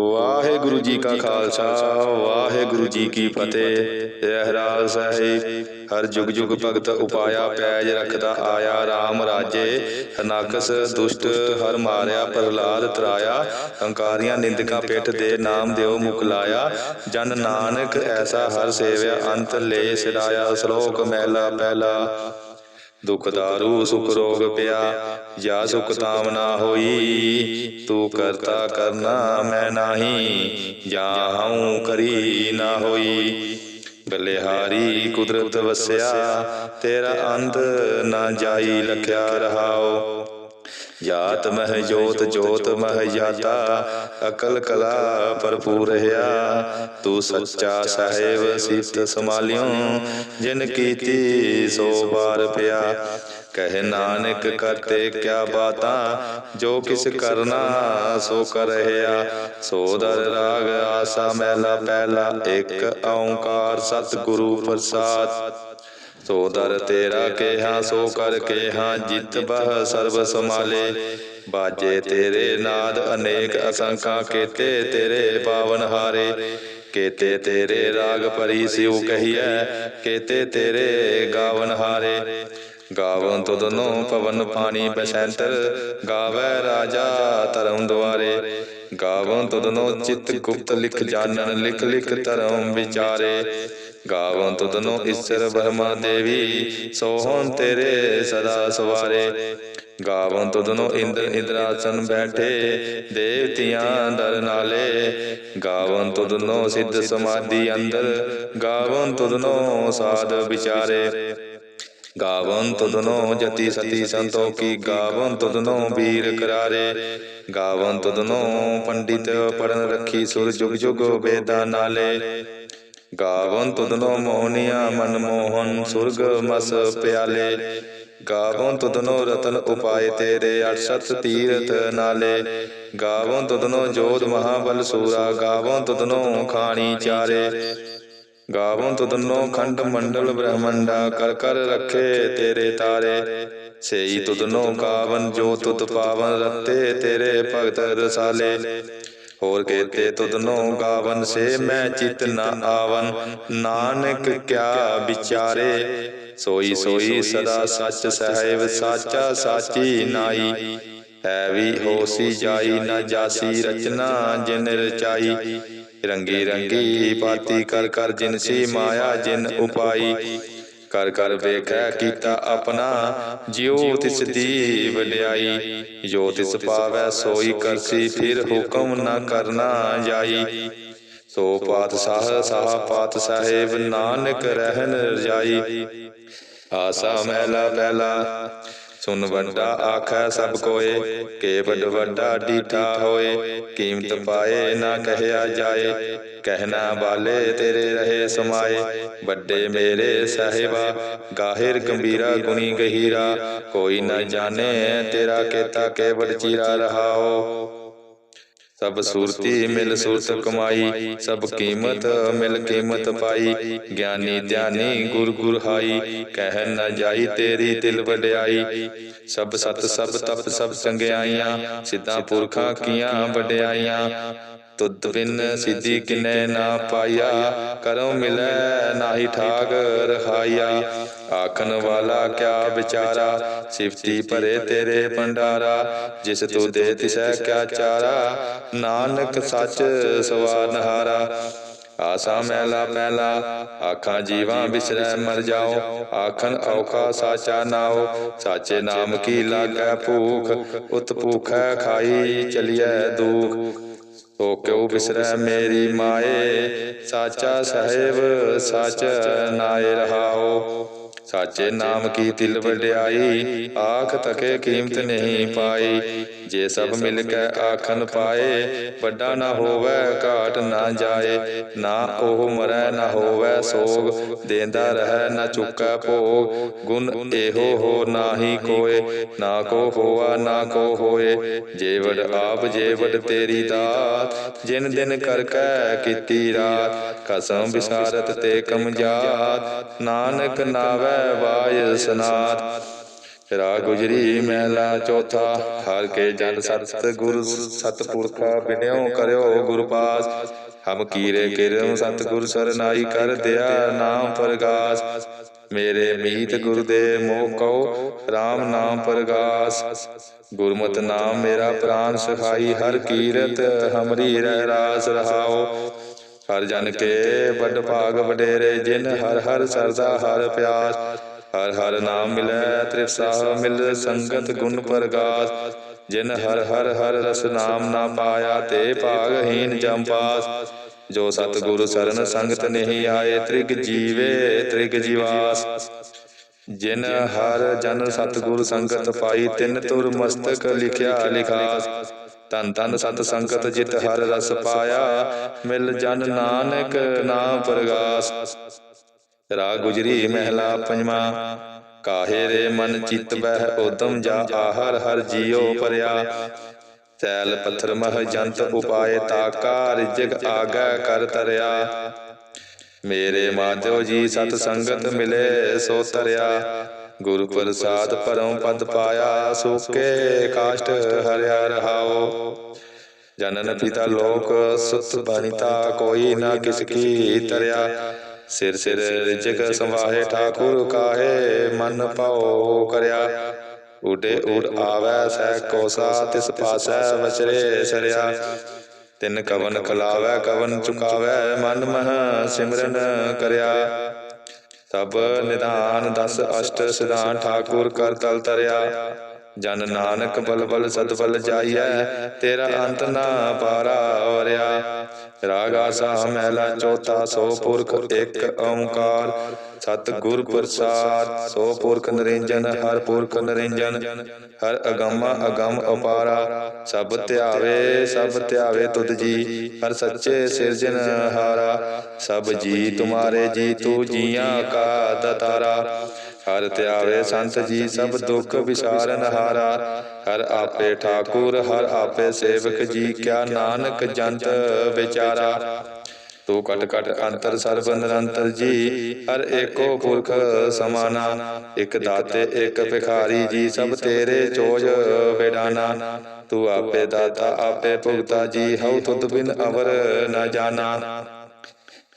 ਵਾਹਿਗੁਰੂ ਜੀ ਕਾ ਖਾਲਸਾ ਵਾਹਿਗੁਰੂ ਜੀ ਕੀ ਫਤਿਹ। ਰਹਿਰਾਜ ਸਾਹਿਬ ਹਰ ਜੁਗ ਜੁਗ ਭਗਤ ਉਪਾਇਆ ਪੈਜ ਰੱਖਦਾ ਆਇਆ RAM ਰਾਜੇ। ਹਨਾਕਸ ਦੁਸ਼ਟ ਹਰ ਮਾਰਿਆ ਪ੍ਰਹਲਾਦ ਤਰਾਇਆ। ਹੰਕਾਰੀਆਂ ਨਿੰਦਕਾਂ ਪਿੱਠ ਦੇ ਨਾਮ ਦਿਓ ਮੁਖ ਲਾਇਆ ਜਨ ਨਾਨਕ ਐਸਾ ਹਰ ਸੇਵਿਆ ਅੰਤ ਲੈ ਸਿਰਾਇਆ ਸ਼ਲੋਕ ਮਹਿਲਾ ਪਹਿਲਾ। ਦੁਖ ਦਾਰੂ ਸੁਖ ਰੋਗ ਪਿਆ, ਜਾ ਸੁਖ ਤਾਮ ਨਾ ਹੋਈ। ਤੂੰ ਕਰਤਾ ਕਰਨਾ ਮੈਂ ਨਾਹੀ, ਜਾ ਹਉ ਕਰੀ ਨਾ ਹੋਈ। ਬਲਿਹਾਰੀ ਕੁਦਰਤ ਵਸਿਆ, ਤੇਰਾ ਅੰਤ ਨਾ ਜਾਈ, ਲਖਿਆ ਰਹਾਓ। ਜਾਤ ਮਹਿ ਜੋਤ ਜੋਤ ਮਹਿ ਜਾਤਾ ਅਕਲ ਕਲਾ ਭਰਪੂਰ ਰਹਾ। ਤੂੰ ਸੱਚਾ ਸਾਹਿਬ ਸਿਫਤ ਸਮਾਲਿਓ ਜਿਨ ਕੀਤੀ ਸੋ ਬਾਰ ਪਿਆ। ਕਹਿ ਨਾਨਕ ਕਰਤੇ ਕਿਆ ਬਾਤਾਂ ਜੋ ਕਿਸ ਕਰਨਾ ਸੋ ਕਰ ਰਹਾ। ਸੋ ਦਰ ਰਾਗ ਆਸਾ ਮਹਿਲਾ ਪਹਿਲਾ ਇੱਕ ਓੰਕਾਰ ਸਤਿਗੁਰੂ ਪ੍ਰਸਾਦ। ਸੋ ਦਰ ਤੇਰਾ ਕੇਹਾ, ਸੋ ਕਰ ਕੇਹਾ, ਜਿਤ ਬਹ ਸਰਬ ਸਮਾਲੇ ਬਾਜੇ ਤੇਰੇ ਨਾਦ, ਅਨੇਕ ਅਸੰਖਾ ਕੇਤੇ ਤੇਰੇ ਪਾਵਨ ਹਾਰੇ। ਕੇਤੇ ਤੇਰੇ ਰਾਗ ਭਰੀ ਸਿਉ ਕਹੀਐ, ਕੇਤੇ ਤੇਰੇ ਗਾਵਨ ਹਾਰੇ। ਗਾਵਨ ਤੁਧਨੋ ਪਵਨ ਪਾਣੀ ਬਸੰਤਰ, ਗਾਵੈ ਰਾਜਾ ਧਰਮ ਦੁਆਰੇ। ਗਾਵਨ ਤੁਧਨੋ ਚਿਤ ਗੁਪਤ ਲਿਖ ਜਾਣਨ, ਲਿਖ ਲਿਖ ਧਰਮ ਵਿਚਾਰੇ। ਗਾਵਨ ਤੁਧਨੋ ਈਸ਼ਰ ਬ੍ਰਹਮਾ ਦੇਵੀ, ਸੋਹਣ ਤੇਰੇ ਸਦਾ ਸਵਾਰੇ। ਗਾਵਨ ਤੁਧਨੋ ਇੰਦਰ ਇੰਦਰਾਸਨ ਬੈਠੇ, ਦੇਵਤਿਆਂ ਦਰ ਨਾਲੇ। ਗਾਵਨ ਤੁਧਨੋ ਸਿੱਧ ਸਮਾਧੀ ਅੰਦਰ, ਗਾਵਨ ਤੁਧਨੋ ਸਾਧ ਵਿਚਾਰੇ। ਗਾਵਨ ਤੁਧਨੋ ਜਤੀ ਸਤੀ ਸੰਤੋਖੀ ਗਾਵਨ ਤੁਧਨੋ ਵੀਰ ਕਰਾਰੇ। ਗਾਵਨ ਤੁਧਨੋ ਪੰਡਿਤ ਪੜਨ ਰੱਖੀ ਸੁਰ ਜੁਗ ਜੁਗ ਬੇਦਾ ਨਾਲੇ। ਗਾਵਨ ਤੁਧਨੋ ਮੋਹਨੀਆ ਮਨ ਮੋਹਨ ਸੁਰਗ ਮਸ ਪਿਆਲੇ। ਗਾਵਨ ਤੁਧਨੋ ਰਤਨ ਉਪਾਏ ਤੇਰੇ 68 ਤੀਰਥ ਨਾਲੇ। ਗਾਵਨ ਤੁਧਨੋ ਜੋਧ ਮਹਾਬਲ ਸੂਰਾ ਗਾਵਨ ਤੁਧਨੋ ਖਾਣੀ ਚਾਰੇ। ਗਾਵਨ ਤੁਧਨੋ ਖੰਡ ਮੰਡਲ ਬ੍ਰਹਮੰਡਾ ਕਰ ਕਰ ਰੱਖੇ ਤੇਰੇ ਤਾਰੇ। ਸੇਈ ਤੁਧਨੋ ਗਾਵਨ ਜੋ ਤੁਤ ਪਾਵਨ ਰਤੇ ਤੇਰੇ ਭਗਤ ਰਸਾਲੇ। ਹੋਰ ਕੇਤੇ ਤੁਧਨੋ ਗਾਵਨ ਸੇ ਮੈਂ ਚਿਤ ਨ ਆਵਨ। ਨਾਨਕ ਕਿਆ ਵਿਚਾਰੇ? ਸੋਈ ਸੋਈ ਸਦਾ ਸੱਚ ਸਹਿਬ ਸਾਚਾ ਸਾਚੀ ਨਾਈ। ਹੈ ਵੀ ਹੋਸੀ ਜਾਈ ਨਾ ਜਾਸੀ ਰਚਨਾ ਜਿਨ ਰਚਾਈ। ਰੰਗੀ ਰੰਗੀ ਪਾਤੀ ਕਰ ਕਰ ਜਿਨ ਸੀ ਮਾਇਆ ਜਿਨ ਉਪਾਈ। ਕਰ ਕਰ ਵੇਖੈ ਕੀਤਾ ਆਪਣਾ ਜਿਉ ਤਿਸ ਦੀ ਵਡਿਆਈ ਜੋ ਤਿਸ ਪਾਵੈ ਸੋਈ ਕਰਸੀ ਫਿਰ ਹੁਕਮ ਨਾ ਕਰਨਾ ਜਾਈ। ਸੋ ਪਾਤਸ਼ਾਹ ਸਾਹ ਪਾਤ ਸਾਹਿਬ ਨਾਨਕ ਰਹਿਨ ਰਜਾਈ ਆਸਾ ਮਹਿਲਾ ਪਹਿਲਾ ਸੁਨ ਵੱਡਾ, ਆਖੈ ਸਭ ਕੋਏ ਕੇ ਵੱਡ ਵੱਡਾ ਡੀਠਾ ਹੋਏ, ਕੀਮਤ ਪਾਏ ਨਾ ਕਹਿਆ ਜਾਏ, ਕਹਿਣਾ ਵਾਲੇ ਤੇਰੇ ਰਹੇ ਸਮਾਏ, ਵੱਡੇ ਮੇਰੇ ਸਹਿਬਾ, ਗਾਹਿਰ ਗੰਭੀਰਾ ਗੁਣੀ ਗਹੀਰਾ, ਕੋਈ ਨਾ ਜਾਣੇ ਤੇਰਾ ਕੀਤਾ ਕੇਵੜ ਚੀਰਾ ਰਹਾਓ। ਸਭ ਸੂਰਤੀ ਮਿਲ ਸੂਰਤ ਕਮਾਈ ਸਭ ਕੀਮਤ ਮਿਲ ਕੀਮਤ ਪਾਈ। ਗਿਆਨੀ ਧਿਆਨੀ ਗੁਰ ਗੁਰ ਹਾਈ। ਕਹਿ ਨਾ ਜਾਈ ਤੇਰੀ ਦਿਲ ਵਡਿਆਈ। ਸਭ ਸਤ ਸਭ ਤਪ ਸਭ ਚੰਗਿਆਈਆਂ। ਸਿੱਧਾ ਪੁਰਖਾਂ ਕੀਆਂ ਵਡਿਆਈਆਂ। ਤੁਧ ਬਿਨ ਸਿੱਧੀ ਕਿਨੈ ਨਾ ਪਾਇਆ। ਕਰੋ ਮਿਲੈ ਨਾਹੀ ਠਾਗ ਰਖਾਇਆ ਆਖਣ ਵਾਲਾ ਕਿਆ ਵਿਚਾਰਾ? ਸਿਫਤੀ ਭਰੇ ਤੇਰੇ ਭੰਡਾਰਾ। ਜਿਸ ਤੂੰ ਦੇ ਤਿਸੈ ਕਿਆ ਚਾਰਾ? ਨਾਨਕ ਸੱਚ ਸਵਾਨਹਾਰਾ ਆਸਾ ਮਹਿਲਾ ਪਹਿਲਾ ਆਖਾਂ ਜੀਵਾਂ ਬਿਸਰੈ ਮਰ ਜਾਓ। ਆਖਣ ਔਖਾ ਸਾਚਾ ਨਾਓ ਸਾਚੇ ਨਾਮ ਕੀ ਲਾਗੈ ਭੂਖ? ਉਤ ਭੂਖੈ ਖਾਈ ਚਲੀਐ ਦੁਖ। ਤੋ ਕਿਉ ਬਿਸਰੈ ਮੇਰੀ ਮਾਏ ਸਾਚਾ ਸਾਹਿਬ ਸਚ ਨਾਏ ਰਹਾਓ। ਸਾਚੇ ਨਾਮ ਕੀ ਤਿਲ ਵਡਿਆਈ? ਆਖ ਤਕੇ ਕੀਮਤ ਨਹੀਂ ਪਾਈ। ਜੇ ਸਭ ਮਿਲ ਕੇ ਆਖਨ ਪਾਏ ਵੱਡਾ ਨਾ ਹੋਵੇ ਘਾਟ ਨਾ ਜਾਏ। ਨਾ ਉਹ ਮਰੈ ਨਾ ਹੋਵੇ ਸੋਗ। ਦੇਂਦਾ ਰਹਿ ਨਾ ਚੁੱਕੈ ਭੋਗ। ਗੁਣ ਇਹੋ ਹੋ ਨਾਹੀ ਕੋਏ। ਨਾ ਕੋ ਹੋਆ ਨਾ ਕੋ ਹੋਏ। ਜੇ ਵਡ ਆਪ ਜੇ ਵਡ ਤੇਰੀ ਦਾਤ। ਜਿਨ ਦਿਨ ਕਰ ਕੈ ਕੀਤੀ ਰਾਤ। ਕਸਮ ਵਿਸਾਰਤ ਤੇ ਕਮ ਨਾਨਕ ਨਾਵੈ ਵਾਇ ਸਨਾਤ। ਰਾਗ ਗੁਜਰੀ ਮਹਿਲਾ ਚੌਥਾ, ਹਰ ਕੇ ਜਨ ਸਤ ਗੁਰ ਸਤਪੁਰਖਾ ਬਿਨਿਓ ਕਰਿਓ ਗੁਰ ਪਾਸ ਹਮ ਕੀਰੇ ਕਿਰਮ ਸਤਿਗੁਰ ਸਰਨਾਈ ਕਰ ਦਿਆ ਨਾਮ ਪ੍ਰਗਾਸ। ਮੇਰੇ ਮੀਤ ਗੁਰਦੇ ਮੋਹ ਕਉ RAM ਨਾਮ ਪ੍ਰਗਾਸ। ਗੁਰਮਤ ਨਾਮ ਮੇਰਾ ਪ੍ਰਾਨ ਸਖਾਈ, ਹਰ ਕੀਰਤ ਹਮਰੀ ਰਹਿ ਰਾਸ ਰਹਾਓ। ਹਰ ਜਨ ਕੇ ਵੱਡ ਭਾਗ ਵਡੇਰੇ ਜਿਨ ਹਰ ਹਰ ਸਰਦਾ ਹਰ ਪਿਆਸ ਹਰ ਹਰ ਨਾਮ ਮਿਲੈ ਤ੍ਰਿਪਸਾਹ ਮਿਲ ਸੰਗਤ ਗੁਣ ਪ੍ਰਗਾਸ ਜਿਨ ਹਰ ਹਰ ਹਰ ਰਸ ਨਾਮ ਨਾ ਪਾਇਆ ਤੇ ਭਾਗਹੀਨ ਜਮ ਪਾਸ ਜੋ ਸਤਿਗੁਰ ਸਰਨ ਸੰਗਤ ਨਹੀਂ ਆਏ ਤ੍ਰਿਗ ਜੀਵੇ ਤ੍ਰਿਗ ਜੀਵਾਸ ਜਿਨ ਹਰ ਜਨ ਸਤਿਗੁਰ ਸੰਗਤ ਪਾਈ ਤਿਨ ਤੁਰ ਮਸਤਕ ਲਿਖਿਆ ਲਿਖਾਸ ਤਨ ਤਨ ਸਤ ਸੰਗਤ ਜਿਤ ਹਰ ਰਸ ਪਾਇਆ। ਮਿਲ ਜਨ ਨਾਨਕ ਨਾਮ ਪ੍ਰਗਾਸ। ਰਾਗ ਗੁਜਰੀ ਮਹਿਲਾ ਪੰਜਵਾ। ਕਾਹੇ ਰੇ ਮਨ ਚਿਤ ਬਹਿ ਉਦਮ ਜਾ ਆਹਰ ਹਰ ਜੀਉ ਪਰਿਆ। ਤੈਲ ਪੱਥਰ ਮਹ ਜੰਤ ਉਪਾਏ ਤਾਕਾ ਰਿਜਗ ਆਗੈ ਕਰ ਤਰਿਆ। ਮੇਰੇ ਮਾਧੋ ਜੀ ਸਤ ਸੰਗਤ ਮਿਲੇ ਸੋ ਤਰਿਆ। ਗੁਰ ਪ੍ਰਸਾਦ ਪਰਮ ਪਦ ਪਾਇਆ, ਸੁਕੇ ਕਾਸ਼ਟ ਹਰਿਆ ਰਹਾਓ ਜਨਨ ਪਿਤਾ ਲੋਕ ਸੁਤ ਬਨਿਤਾ, ਕੋਈ ਨਾ ਕਿਸ ਕੀ ਤਰਿਆ। ਸਿਰ ਸਿਰ ਰਿਜਕ ਸੰਵਾਹੇ, ਠਾਕੁਰ ਕਾਹੇ ਮਨ ਪਾਉ ਕਰਿਆ। ਉਡੇ ਉਡ ਆਵੈ ਸਹਿ ਕੋਸਾ ਤਿਸ ਪਾਸੈ ਵਚਰੇ ਸਰਿਆ। ਤਿਨ ਕਵਨ ਖਲਾਵੈ ਕਵਨ ਚੁਕਾਵੈ, ਮਨ ਮਹ ਸਿਮਰਨ ਕਰਿਆ। ਸਭ ਨਿਧਾਨ ਦਸ ਅਸ਼ਟ ਸਿਧਾਨ ਠਾਕੁਰ ਕਰ ਤਲ ਤਰਿਆ। ਜਨ ਨਾਨਕ ਬਲ ਬਲ ਸਦ ਬਲ ਜਾਈਐ। ਤੇਰਾ ਅੰਤ ਨਾ ਪਾਰਾ ਵਰਿਆ ਰਾਗ ਆਸਾ ਮਹਿਲਾ ਚੌਥਾ, ਸੋ ਪੁਰਖ, ਇੱਕ ਓੰਕਾਰ। ਸਤ ਗੁਰ ਪ੍ਰਸਾਦ, ਸੋ ਪੁਰਖ ਨਿਰੰਜਨ, ਹਰ ਪੁਰਖ ਨਿਰੰਜਨ। ਹਰ ਅਗੰਮਾ ਅਗੰਮ ਅਪਾਰਾ, ਸਭ ਧਿਆਵੇ ਸਭ ਧਿਆਵੇ ਤੁਧ ਜੀ। ਹਰ ਸੱਚੇ ਸਿਰਜਨ ਹਾਰਾ, ਸਭ ਜੀ ਤੁਮਾਰੇ ਜੀ ਤੂ ਜੀਆਂ ਕਾ ਦਤਾਰਾ ਹਰ ਧਿਆਵੇ ਸੰਤ ਜੀ ਸਭ ਦੁੱਖ ਵਿਸਾਰਨ ਹਾਰਾ। ਹਰ। ਆਪੇ ਠਾਕੁਰ ਹਰ ਆਪੇ ਸੇਵਕ ਜੀ ਕਿਆ ਨਾਨਕ ਜੰਤ ਵਿਚਾਰਾ। ਤੂੰ ਕਟ ਕਟ ਅੰਤਰ ਸਰਬ ਨਿਰੰਤਰ ਜੀ। ਹਰ ਏਕੋ ਪੁਰਖ ਸਮਾਨਾ। ਇੱਕ ਦਾਤੇ ਇੱਕ ਭਿਖਾਰੀ ਜੀ ਸਭ ਤੇਰੇ ਚੋਜ ਬੇਡਾਨਾ ਤੂੰ ਆਪੇ ਦਾਤਾ ਆਪੇ ਭੁਗਤਾ ਜੀ ਹਉ ਤੁਧ ਬਿਨ ਅਵਰ ਨ ਜਾਣਾ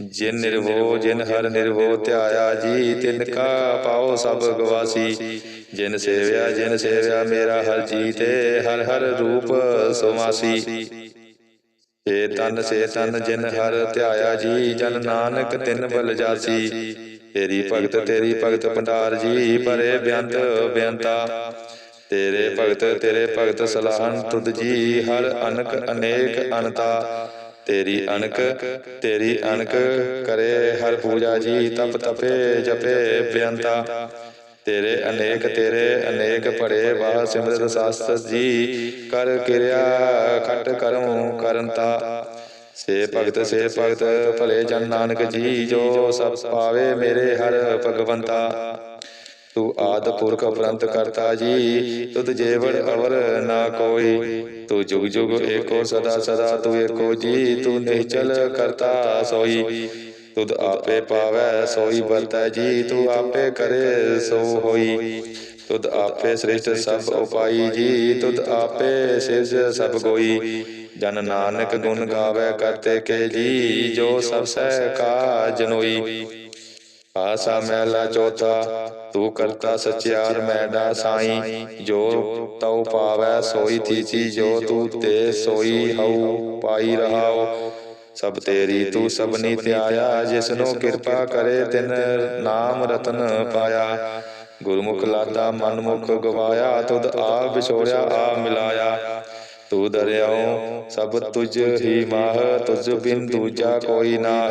ਜਿਨ ਨਿਰਵੋ, ਜਿਨ ਹਰ ਨਿਰਵੋ ਧਿਆਇਆ ਜੀ, ਤਿਨ ਕਾ ਪਾਓ ਸਭ ਗਵਾਸੀ। ਜਿਨ ਸੇਵਿਆ ਜਿਨ ਸੇਵਿਆ ਮੇਰਾ ਹਰ ਜੀ ਤੇ ਹਰ ਹਰ ਰੂਪ ਸੁਮਾਸੀ। ਏ ਤਨ, ਸੇ ਤਨ, ਜਿਨ ਹਰ ਧਿਆਇਆ ਜੀ, ਜਨ ਨਾਨਕ ਤਿਨ ਬਲ ਜਾਸੀ। ਤੇਰੀ ਭਗਤ ਤੇਰੀ ਭਗਤ ਭੰਡਾਰ ਜੀ ਭਰੇ ਬਿਆੰਤ ਬਿਆੰਤਾ। ਤੇਰੇ ਭਗਤ ਤੇਰੇ ਭਗਤ ਸਲਾਹਨ ਤੁਧ ਜੀ, ਹਰ ਅਨਕ ਅਨੇਕ ਅਨਤਾ। ਤੇਰੀ ਅਨਕ ਤੇਰੀ ਅਨਕ ਕਰੇ ਹਰ ਪੂਜਾ ਜੀ, ਤਪ ਤਪੇ, ਜਪੇ ਬੇਅੰਤਾ। ਤੇਰੇ ਅਨੇਕ ਤੇਰੇ ਅਨੇਕ ਪੜੇ ਬਾਹ ਸਿਮਰਤ ਸਾਸਤ ਜੀ, ਕਰ ਕਿਰਿਆ ਖਟ ਕਰਮ ਕਰਨਤਾ। ਸੇ ਭਗਤ ਸੇ ਭਗਤ, ਭਲੇ ਜਨ ਨਾਨਕ ਜੀ, ਜੋ ਸਭ ਪਾਵੇ ਮੇਰੇ ਹਰ ਭਗਵੰਤਾ। ਤੂੰ ਆਦ ਪੁਰਖ ਅਪਰੰਤ ਕਰਤਾ ਜੀ, ਤੁਧ ਜੇਵੜ ਅਵਰ ਨਾ ਕੋਈ। ਤੂੰ ਜੁਗ ਜੁਗ ਏਕੋ ਸਦਾ ਸਦਾ, ਤੂੰ ਏਕੋ ਜੀ, ਤੂੰ ਨਿਹਚਲ ਕਰਤਾ ਸੋਈ। ਤੁਧ ਆਪੇ ਪਾਵੈ, ਸੋਈ ਵਰਤੈ ਜੀ, ਤੂੰ ਆਪੇ ਕਰੇ ਸੋ ਹੋਈ। ਤੁਧ ਆਪੇ ਸ੍ਰਿਸ਼ਟ ਸਭ ਉਪਾਈ ਜੀ, ਤੁਧ ਆਪੇ ਸਿਰਜ ਸਭ ਕੋਈ ਜਨ ਨਾਨਕ ਗੁਣ ਗਾਵੇ ਕਰਤੇ ਕੇ ਜੀ, ਜੋ ਸਭ ਸਹਿ ਕਾ ਜਨੋਈ ਆਸਾ ਮਹਿਲਾ ਚੌਥਾ, ਤੂੰ ਕਰਤਾ ਸਚਿਆਰ ਮੈਡਾ ਸਾਈ, ਜੋ ਤਉ ਪਾਵੈ ਸੋਈ ਥੀਚੀ ਜੋ ਤੂੰ ਤੇ ਸੋਈ ਹਉ ਪਾਈ ਰਹਾਉ। ਸਭ ਤੇਰੀ ਤੂੰ ਸਭਨੀ ਧਿਆਇਆ, ਜਿਸਨੂੰ ਕਿਰਪਾ ਕਰੇ ਤਿਨ ਨਾਮ ਰਤਨ ਪਾਇਆ। ਗੁਰਮੁਖ ਲਾਦਾ ਮਨਮੁਖ ਗਵਾਇਆ, ਤੁਧ ਆ ਵਿਛੋੜਿਆ ਆ ਮਿਲਾਇਆ। ਤੂੰ ਦਰਿਆਉ ਸਭ ਤੁਝ ਹੀ ਮਾਹ, ਤੁਝ ਬਿਨ ਦੂਜਾ ਕੋਈ ਨਾਹ।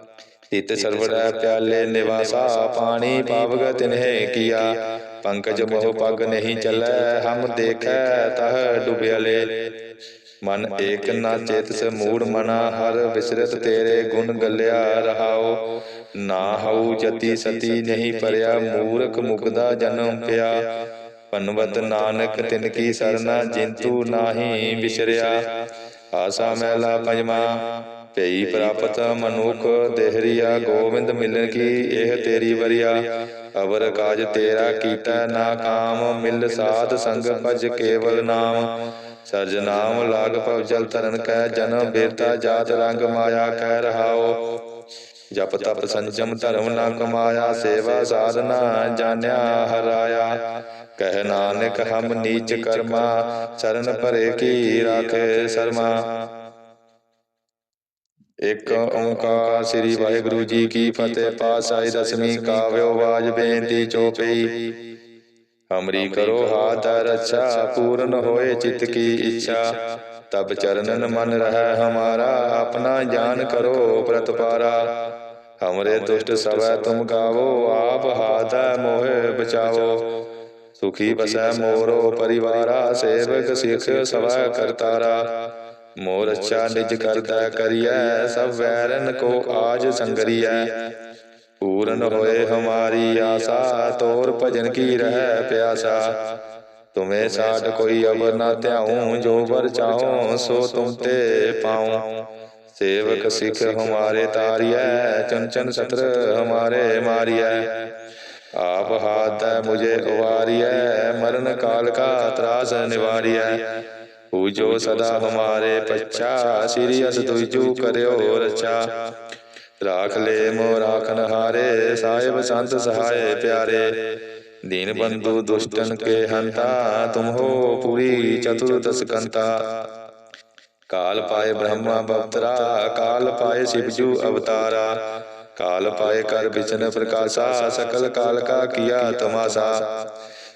ਇਤ ਸਰਵੜੈ ਪਿਆਲੇ ਨਿਵਾਸਾ ਪਾਣੀ ਪਾਵਗ ਤਿਨਹਿ ਕੀਆ। ਪੰਕਜ ਮੋਹ ਪਗ ਨਹੀਂ ਚੱਲੈ ਹਮ ਦੇਖੈ ਤਹ ਡੁਬਿਆਲੇ। ਮਨ ਏਕ ਨਾ ਚੇਤਸ ਮੂੜ ਮਨਾ ਹਰ ਵਿਸਰਤ ਤੇਰੇ ਗੁਣ ਗੱਲਿਆ ਰਹਾਓ। ਨਾ ਹਉ ਜਤੀ ਸਤੀ ਨਹੀਂ ਪਰਿਆ ਮੂਰਖ ਮੁਕਦਾ ਜਨਮ ਪਿਆ। ਪਨਵਤ ਨਾਨਕ ਤਿਨ ਕੀ ਸਰਨਾ ਜਿੰਤੂ ਨਾਹੀ ਵਿਸਰਿਆ। ਆਸਾ ਮਹਿਲਾ ਪੰਜਵਾ। ਭਈ ਪ੍ਰਾਪਤ ਮਨੁਖ ਦੇਹਰੀਆ ਗੋਵਿੰਦ ਮਿਲਨ ਕੀ ਇਹ ਤੇਰੀ ਵਰਿਆ? ਅਵਰ ਕਾਜ ਤੇਰਾ ਕੀਤਾ ਨਾ ਕਾਮ, ਮਿਲ ਸਾਧ ਸੰਗ ਭਜ ਕੇਵਲ ਨਾਮ। ਸਰਜ ਨਾਮ ਲਾਗ ਭਵ ਜਲ ਤਰਨ ਕੈ ਜਨਮ ਬੇਤਾ ਜਾਤ ਰੰਗ ਮਾਇਆ ਕਹਿ ਰਹਾਓ ਜਪ ਤਪ ਸੰਜਮ ਧਰਮ ਨਾ ਕਮਾਇਆ, ਸੇਵਾ ਸਾਧਨਾ ਜਾਣਿਆ ਹਰਾਇਆ। ਕਹਿ ਨਾਨਕ ਹਮ ਨੀਚ ਕਰਮਾ, ਚਰਨ ਭਰੇ ਕੀ ਰਾਖੇ ਸਰਮਾ। ਇਕ ਓੰਕਾਰ ਸ੍ਰੀ ਵਾਹਿਗੁਰੂ ਜੀ ਕੀ ਫਤਿਹ, ਪਾਤਸ਼ਾਹੀ ਦਸਵੀਂ ਕਾਵਿਓ ਬਾਜ ਬੇਨਤੀ ਚੋਪਈ। ਹਮਰੀ ਕਰੋ ਹਾਥ ਰੱਛਾ, ਪੂਰਨ ਹੋਏ ਚਿਤ ਕੀ ਇੱਛਾ। ਤਬ ਚਰਨਨ ਮਨ ਰਹਿ ਹਮਾਰਾ, ਆਪਣਾ ਜਾਨ ਕਰੋ ਪ੍ਰਤਪਾਰਾ। ਹਮਰੇ ਦੁਸ਼ਟ ਸਵੈ ਤੁਮ ਗਾਵੋ, ਆਪ ਹਾਥੈ ਮੋਹਿ ਬਚਾਵੋ। ਸੁਖੀ ਬਸੈ ਮੋਰੋ ਪਰਿਵਾਰਾ, ਸੇਵਕ ਸਿਖ ਸਵੈ ਕਰਤਾਰਾ। ਮੋਰ ਅੱਛਾ ਨਿਜ ਕਰਦਾ ਕਰੀਐ, ਸਭ ਵੈਰਨ ਕੋ ਆਜ ਸੰਗਰੀਐ। ਪੂਰਨ ਹੋਏ ਹਮਾਰੀ ਆਸਾ, ਤੋਰ ਭਜਨ ਕੀ ਰਹਿ ਪਿਆਸਾ। ਤੁਮੇ ਸਾਡ ਕੋਈ ਅਵਰ ਨਾ ਧਿਆਉ, ਜੋ ਵਰ ਚਾਹੋ ਸੋ ਤੁਮ ਤੇ ਪਾਉ। ਸੇਵਕ ਸਿਖ ਹਮਾਰੇ ਤਾਰੀਐ ਚੰਚਨ ਸਤਰ ਹਮਾਰੇ ਮਾਰੀਐ। ਆਪ ਹਾਥ ਮੁਝੇ ਉਵਾਰੀਐ, ਮਰਨ ਕਾਲ ਕਾ ਤਰਾਸ ਨਿਵਾਰੀਐ। ਪੂਜੋ ਸਦਾ ਹਮਾਰੇ ਪੱਛਾ ਸ੍ਰੀ ਅਸ ਤੁਜੂ ਕਰਿਓ ਰਚਾ ਰਾਖ ਲੈ ਮੋ ਰਾਖਨ ਹਾਰੇ ਸਾਹਿਬ ਸੰਤ ਸਹਾਏ ਪਿਆਰੇ ਦੀਨ ਬੰਧੂ ਦੁਸ਼ਟਨ ਕੇ ਹੰਤਾ ਤੁਮ ਹੋ ਪੂਰੀ ਚਤੁਰਦਸ ਕੰਤਾ ਕਾਲ ਪਾਏ ਬ੍ਰਹਮਾ ਬਵਤਰਾ ਕਾਲ ਪਾਏ ਸਿਵਜੂ ਅਵਤਾਰਾ ਕਾਲ ਪਾਏ ਕਰ ਵਿਚਨ ਪ੍ਰਕਾਸ਼ਾ ਸਕਲ ਕਾਲ ਕਾ ਕੀਆ ਤਮਾਸਾ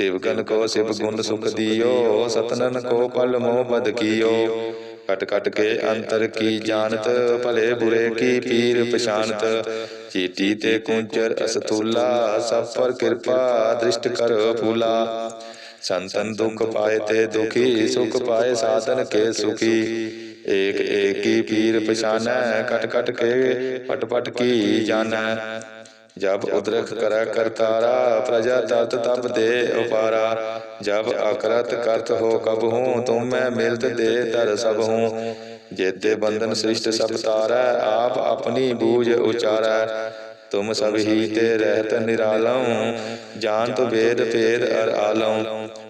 ਸਿਵਕਨ ਕੋ ਸਿਵ ਗੁਣ ਸੁਖ ਦਿਓ ਸਤਨਨ ਕੋ ਪਲ ਮੋਹ ਬਦ ਕੀਓ ਕਟ ਕਟ ਕੇ ਅੰਤਰ ਕੀ ਜਾਣਤ ਭਲੇ ਬੁਰੇ ਕੀ ਪੀਰ ਪਛਾਨਤ ਚੀਟੀ ਤੇ ਕੁੰਚਰ ਅਸਤੂਲਾ ਸਭ ਪਰ ਕਿਰਪਾ ਦ੍ਰਿਸ਼ਟ ਕਰ ਫੂਲਾ ਸੰਤਨ ਦੁਖ ਪਾਏ ਤੇ ਦੁਖੀ ਸੁਖ ਪਾਏ ਸਾਧਨ ਕੇ ਸੁਖੀ ਏਕ ਏਕੀ ਪੀਰ ਪਛਾਨੈ ਕਟ ਕਟ ਕੇ ਪਟ ਪਟ ਕੀ ਜਾਣੈ ਜਬ ਉਦਰਖ ਕਰੈ ਕਰਤਾਰਾ ਪ੍ਰਜਾ ਤਤ ਤਬ ਦੇ ਉਪਾਰਾ। ਜਬ ਅਕਰਤ ਕਰਤ ਹੋ ਕਬ ਹੂੰ ਤੁਮ ਮੈਂ ਮਿਲਤ ਦੇ ਦਰ ਸਭ ਹੂੰ ਜੇਤੇ ਬੰਧਨ ਸ੍ਰਿਸ਼ਟ ਸਭ ਤਾਰੈ ਆਪ ਆਪਣੀ ਬੂਝ ਉਚਾਰੈ। ਤੁਮ ਸਭ ਹੀ ਤੇ ਰਹਿਤ ਨਿਰਾਲਮ ਜਾਣਤ ਵੇਦ ਭੇਦ ਅਰ ਆਲਮ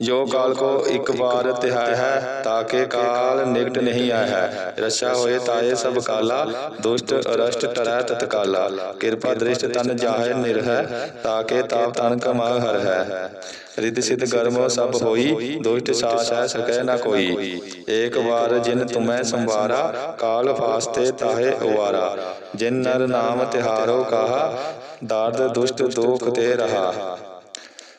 ਜੋ ਕਾਲ ਕੋ ਇੱਕ ਵਾਰ ਤਿਹਾਇ ਹੈ ਤਾਕੇ ਕਾਲ ਨਿਕਟ ਨਹੀਂ ਆਇਆ ਹੈ। ਰਛਾ ਹੋਏ ਤਾਏ ਸਭ ਕਾਲਾ ਦੁਸ਼ਟ ਅਰਸ਼ਟ ਟਰੈ ਤਤਕਾਲਾ। ਕਿਰਪਾ ਦ੍ਰਿਸ਼ਟ ਤਨ ਜਾਹੇ ਨਿਰਹੈ ਤਾਕੇ ਤਾਪ ਤਨ ਕਮਾ ਹਰ ਹੈ। ਰਿੱਧ ਸਿਧ ਗਰਮ ਸਭ ਹੋਈ ਦੁਸ਼ਟ ਸਾਸ ਹੈ ਸਕੈ ਨਾ ਕੋਈ। ਏਕ ਵਾਰ ਜਿਨ ਤੁਮੈ ਸੰਵਾਰਾ ਕਾਲ ਫਾਸਤੇ ਤਾਹੇ ਉਵਾਰਾ ਜਿਨ ਨਰ ਨਾਮ ਤਿਹਾਰੋ ਕਾਹਾ ਦਾਰਦ ਦੁਸ਼ਟ ਦੋਖ ਤੇ ਰਹਾ।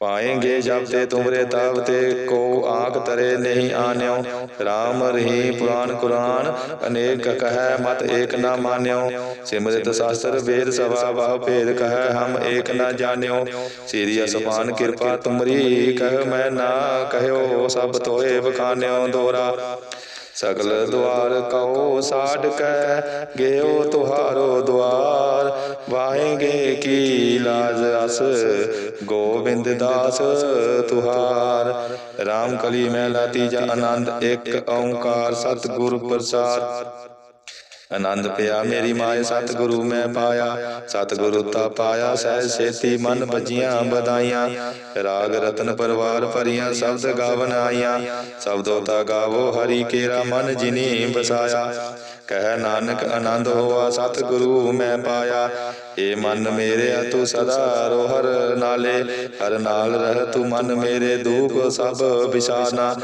ਪਾਏਂਗੇ ਜਬ ਤੇ ਤੁਮਰੇ ਤਬ ਤੇ ਕੋ ਆਂਖ ਤਰੇ ਨਹੀਂ ਆਨਿਓ। RAM ਰही ਪੁਰਾਨ ਕੁਰਾਨ। ਅਨੇਕ ਕਹੈ ਮਤ ਏਕ ਨਾ ਮਾਨਿਓ। ਸਿਮਰਿਤ ਸ਼ਾਸਤਰ ਵੇਦ ਸਵਾ ਬਹੁ ਭੇਦ ਕਹੈ ਹਮ ਏਕ ਨਾ ਜਾਣਿਓ। ਸ੍ਰੀ ਅਸਮਾਨ ਕਿਰਪਾ ਤੁਮਰੀ ਕਹਿ ਮੈਂ ਨਾ ਕਹਿਓ ਸਭ ਤੋਏ ਬਖਾਨਿਓ ਦੋਰਾ। ਸਗਲ ਦੁਆਰ ਕਉ ਸਾਡ ਕੈ ਗਇਓ ਤੁਹਾਰੋ ਦੁਆਰ ਵਾਹੇਗੇ ਕੀ ਲਾਜ ਅਸ ਗੋਬਿੰਦ ਦਾਸ ਤੁਹਾਰ। RAM ਕਲੀ ਮਹਿਲਾ ਤੀਜਾ ਆਨੰਦ, ਇੱਕ ਓੰਕਾਰ ਸਤਿਗੁਰ ਪ੍ਰਸਾਦ। ਆਨੰਦ ਪਿਆ ਮੇਰੀ ਮਾਏ ਸਤਿਗੁਰੂ ਮੈਂ ਪਾਇਆ ਸਤਿਗੁਰੂ ਤਾ ਪਾਇਆ ਸਹਿ ਸੇਤੀ ਮਨ ਭਜੀਆਂ ਬਦਾਈਆਂ ਰਾਗ ਰਤਨ ਪਰਵਾਰ ਭਰੀਆਂ ਸ਼ਬਦ ਗਾਵਨ ਆਈਆਂ ਸ਼ਬਦੋ ਤਾ ਗਾਵੋ ਹਰੀ ਕੇਰਾ ਮਨ ਜਿਨੀ ਬਸਾਇਆ। ਕਹਿ ਨਾਨਕ ਆਨੰਦ ਹੋਆ ਸਤਿਗੁਰੂ ਮੈਂ ਪਾਇਆ। ਏ ਮਨ ਮੇਰੇ ਤੂੰ ਸਦਾ ਰੋਹਰ ਨਾਲੇ। ਹਰ ਨਾਲ ਰਹਿ ਤੂੰ ਮਨ ਮੇਰੇ ਦੁਖ ਸਭ ਵਿਸਾਰਨਾ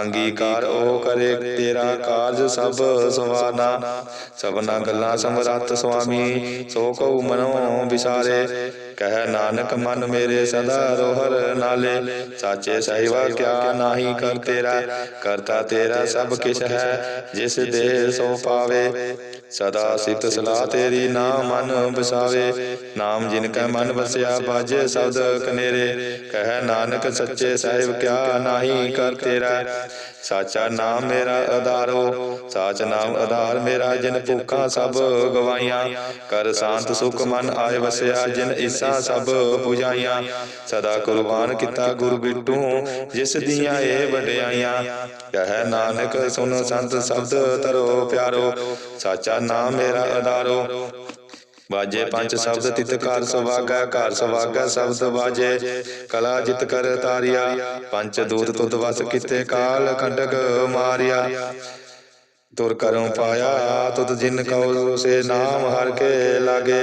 ਅੰਗੀਕਾਰ ਉਹ ਕਰੇ, ਤੇਰਾ ਕਾਰਜ ਸਭ ਸਵਾਰਨਾ ਸਭਨਾ ਗੱਲਾਂ ਸਮਰੱਥ ਸੁਆਮੀ, ਸੋ ਕਉ ਮਨੋ ਵਿਸਾਰੇ। ਕਹਿ ਨਾਨਕ, ਮਨ ਮੇਰੇ ਸਦਾ ਰੋਹਰ ਨਾਲੇ। ਸਾਚੇ ਸਹਿਵਾ ਕਿਆ ਨਾਹੀ ਕਰ ਤੇਰਾ, ਕਰਤਾ ਤੇਰਾ ਸਭ ਕਿਛ ਹੈ, ਜਿਸ ਦੇ ਸੋ ਪਾਵੇ। ਸਦਾ ਸਿਫਤ ਸਲਾਹ ਤੇਰੀ ਨਾਮ ਮਨ ਬਸਾਵੇ ਨਾਮ ਜਿਨ ਕੈ ਮਨ ਵਸਿਆ ਬਾਜੇ ਸ਼ਬਦ ਕਨੇਰੇ। ਕਹਿ ਨਾਨਕ ਸੱਚੇ ਸਾਹਿਬ ਕਿਆ ਨਾਹੀ ਕਰ ਤੇਰਾ। ਸਾਚਾ ਨਾਮ ਮੇਰਾ ਆਧਾਰੋ ਸਾਚ ਨਾਮ ਆਧਾਰ ਮੇਰਾ ਜਿਨ ਭੁੱਖਾਂ ਸਭ ਗਵਾਈਆਂ ਕਰ ਸ਼ਾਂਤ ਸੁਖ ਮਨ ਆਏ ਵਸਿਆ, ਜਿਨ ਇਸਾ ਸਭ ਪੁਜਾਈਆਂ। ਸਦਾ ਕੁਰਬਾਨ ਕੀਤਾ ਗੁਰ ਬਿਟੂ, ਜਿਸ ਦੀਆਂ ਇਹ ਵਡਿਆਈਆਂ। ਕਹਿ ਨਾਨਕ ਸੁਨ ਸੰਤ ਸ਼ਬਦ ਤਰੋ ਪਿਆਰੋ। ਸਾਚਾ ਨਾਮ ਮੇਰਾ ਆਧਾਰੋ ਬਾਜੇ ਪੰਜ ਸ਼ਬਦ ਤਿਤ ਘਰ ਸੁਭਾਗਾ ਘਰ ਸੁਭਾਗਾ ਸ਼ਬਦ ਬਾਜੇ। ਕਲਾ ਜਿਤ ਕਰ ਤਾਰਿਆ। ਪੰਜ ਦੂਤ ਤੁਧ ਵਸ ਕੀਤੇ ਕਾਲ ਕੰਟਕ ਮਾਰਿਆ। ਤੁਰ ਕਰਮ ਪਾਇਆ ਤੁਧ ਜਿਨ ਕਉ ਸੇ ਨਾਮ ਹਰ ਕੇ ਲਾਗੇ।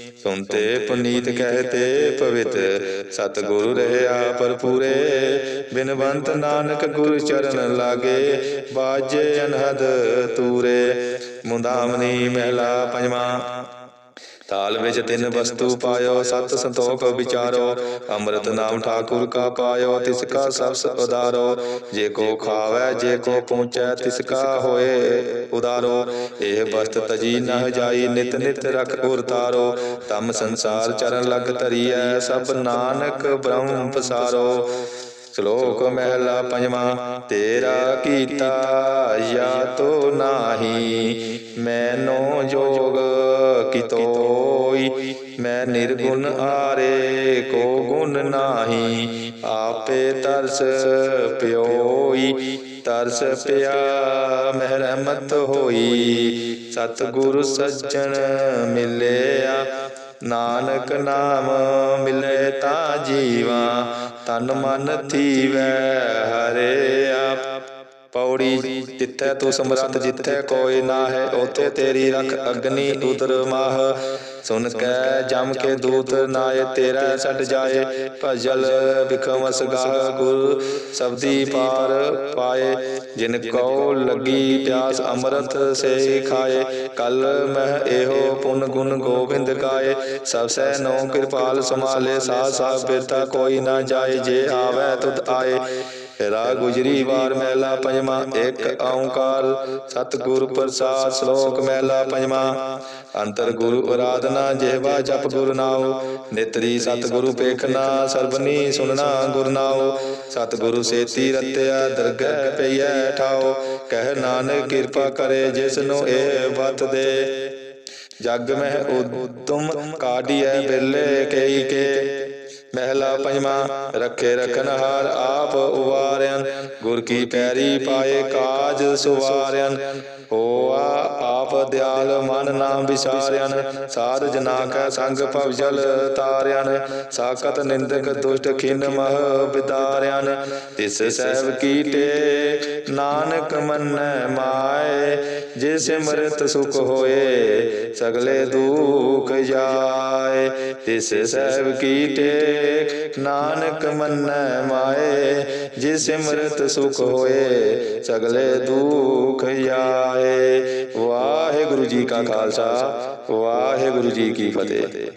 ਸੁਨਤੇ ਪੁਨੀਤ ਕਹਤੇ ਪਵਿੱਤ ਸਤਿਗੁਰ ਰਹਿਆ ਭਰਪੂਰੇ। ਬਿਨਵੰਤ ਨਾਨਕ ਗੁਰ ਚਰਨ ਲਾਗੇ। ਬਾਜੇ ਅਨਹਦ ਤੂਰੇ। ਮੁੰਦਾਮਨੀ ਮਹਿਲਾ ਪੰਜਵਾ। ਤਾਲ ਵਿੱਚ ਤਿੰਨ ਵਸਤੂ ਪਾਇਓ, ਸਤ ਸੰਤੋਖ ਵਿਚਾਰੋ, ਅੰਮ੍ਰਿਤ ਨਾਮ ਠਾਕੁਰ ਕਾ ਪਾਇਓ, ਤਿਸ ਕਾ ਸਬਸ ਉਦਾਰੋ, ਜੇ ਕੋ ਖਾਵੈ, ਜੇ ਕੋ ਪਹੁੰਚੈ, ਤਿਸ ਕਾ ਹੋਏ ਉਦਾਰੋ। ਇਹ ਬਸਤ ਤਜੀ ਨਹ ਜਾਈ, ਨਿਤ ਨਿਤ ਰਖ ਉਰਤਾਰੋ ਤਮ ਸੰਸਾਰ ਚਰਨ ਲਗ ਧਰੀਐ, ਸਭ ਨਾਨਕ ਬ੍ਰਹਮ ਪਸਾਰੋ। ਸ਼ਲੋਕ ਮਹਿਲਾ ਪੰਜਵਾ, ਤੇਰਾ ਕੀਤਾ ਯਾ ਤੋ ਨਾਹੀ, ਮੈਨੋ ਜੋਗ ਕਿਤੋਈ, ਮੈਂ ਨਿਰਗੁਣ ਆਰੇ ਕੋ ਗੁਣ ਨਾਹੀ, ਆਪੇ ਤਰਸ ਪਿਓਈ, ਤਰਸ ਪਿਆ ਮਹਿਰਮਤ ਹੋਈ, ਸਤਿਗੁਰ ਸੱਜਣ ਮਿਲਿਆ, ਨਾਨਕ ਨਾਮ ਮਿਲੇ ਤਾਂ ਜੀਵਾ ਤਨ ਮਨ ਥੀਵੈ ਆਪ ਪੌੜੀ ਜਿੱਥੈ ਤੂੰ ਸਮਰੱਥ ਜਿੱਥੈ ਕੋਈ ਨਾ ਹੈ ਉਥੇ ਤੇਰੀ ਰਖ ਅਗਨੀ ਉਦਰ ਮਾਹ। ਸੁਨ ਕੈ, ਜਮ ਕੇ ਦੂਤ ਨਾਏ, ਤੇਰਾ ਛੱਡ ਜਾਏ, ਭਜਲ ਬਿਖਮ ਅਸਗਾਹ ਗੁਰ। ਸਬਦੀ ਪਾਰ ਪਾਏ, ਜਿਨ ਕੋ ਲੱਗੀ ਪਿਆਸ ਅੰਮ੍ਰਿਤ ਸੇ ਖਾਏ। ਕਲ ਮਹਿ ਇਹੋ ਪੁਨ ਗੁਣ ਗੋਬਿੰਦ ਗਾਏ। ਸਭ ਸੈ ਨੋ ਕਿਰਪਾਲ ਸਮਾਲੇ ਸਾ ਸਾ ਬਿਰਤਾ ਕੋਈ ਨਾ ਜਾਏ, ਜੇ ਆਵੈ ਤੁਧ ਆਏ। ਰਾ ਗੁਜਰੀ ਵਾਰ ਮਹਿਲਾ ਪੰਜਵਾ, ਇੱਕ ਓੰਕਾਰ। ਸਤਿਗੁਰ ਪ੍ਰਸਾਦ ਸ਼ਲੋਕ ਮਹਿਲਾ ਪੰਜਵਾ। ਅੰਤਰ ਗੁਰੂ ਅਰਾਧਨਾ, ਜਿਹਵਾ ਜਪ ਗੁਰ ਨਾਉ। ਨਿਤਰੀ ਸਤਿਗੁਰੂ ਪੇਖਣਾ ਸਰਬਨੀ ਸੁਨਣਾ ਗੁਰ ਨਾਉ। ਸਤਿਗੁਰੂ ਸੇਤੀ ਰਤਿਆ, ਦਰਗਹਿ ਪਈਐ ਠਾਉ। ਕਹਿ ਨਾਨਕ ਕਿਰਪਾ ਕਰੇ ਜਿਸ ਨੂੰ ਇਹ ਵਤ ਦੇ। ਜਗ ਮਹਿ ਉਦਮ ਕਾਢੀਐ ਬਿਰਲੇ ਕਈ ਕੇ। ਮਹਿਲਾ ਪੰਜਵਾ, ਰੱਖੇ ਰਖਨਹਾਰ ਆਪ ਉਵਾਰਿਆਨ ਗੁਰ ਕੀ ਪੈਰੀ ਪਾਏ ਕਾਜ ਸੁਵਾਰਿਆਨ ਹੋਆ ਆਪ ਦਿਆਲ ਮਨ ਨਾਮ ਵਿਸਾਰਿਆਨ ਸਾਧ ਜਨਾ ਕੈ ਸੰਗ ਭਵ ਜਲ ਤਾਰਿਆਨ ਸਾਖਤ ਨਿੰਦਕ ਦੁਸ਼ਟ ਖਿਨ ਮਹ ਵਿਦਾਰਿਆਨ ਤਿਸ ਸਹਿਬ ਕੀਟੇ ਨਾਨਕ ਮੰਨੈ ਮਾਏ, ਜੇ ਸਿਮਰਤ ਸੁਖ ਹੋਏ, ਸਗਲੇ ਦੁਖ ਜਾਏ, ਤਿਸ ਸਹਿਬ ਕੀਟੇ ਨਾਨਕ ਮੰਨੈ ਮਾਏ, ਜਿਸ ਸਿਮਰਤ ਸੁਖ ਹੋਏ, ਸਗਲੇ ਦੁਖ ਜਾਏ। ਵਾਹਿਗੁਰੂ ਜੀ ਕਾ ਖਾਲਸਾ, ਵਾਹਿਗੁਰੂ ਜੀ ਕੀ ਫਤਿਹ।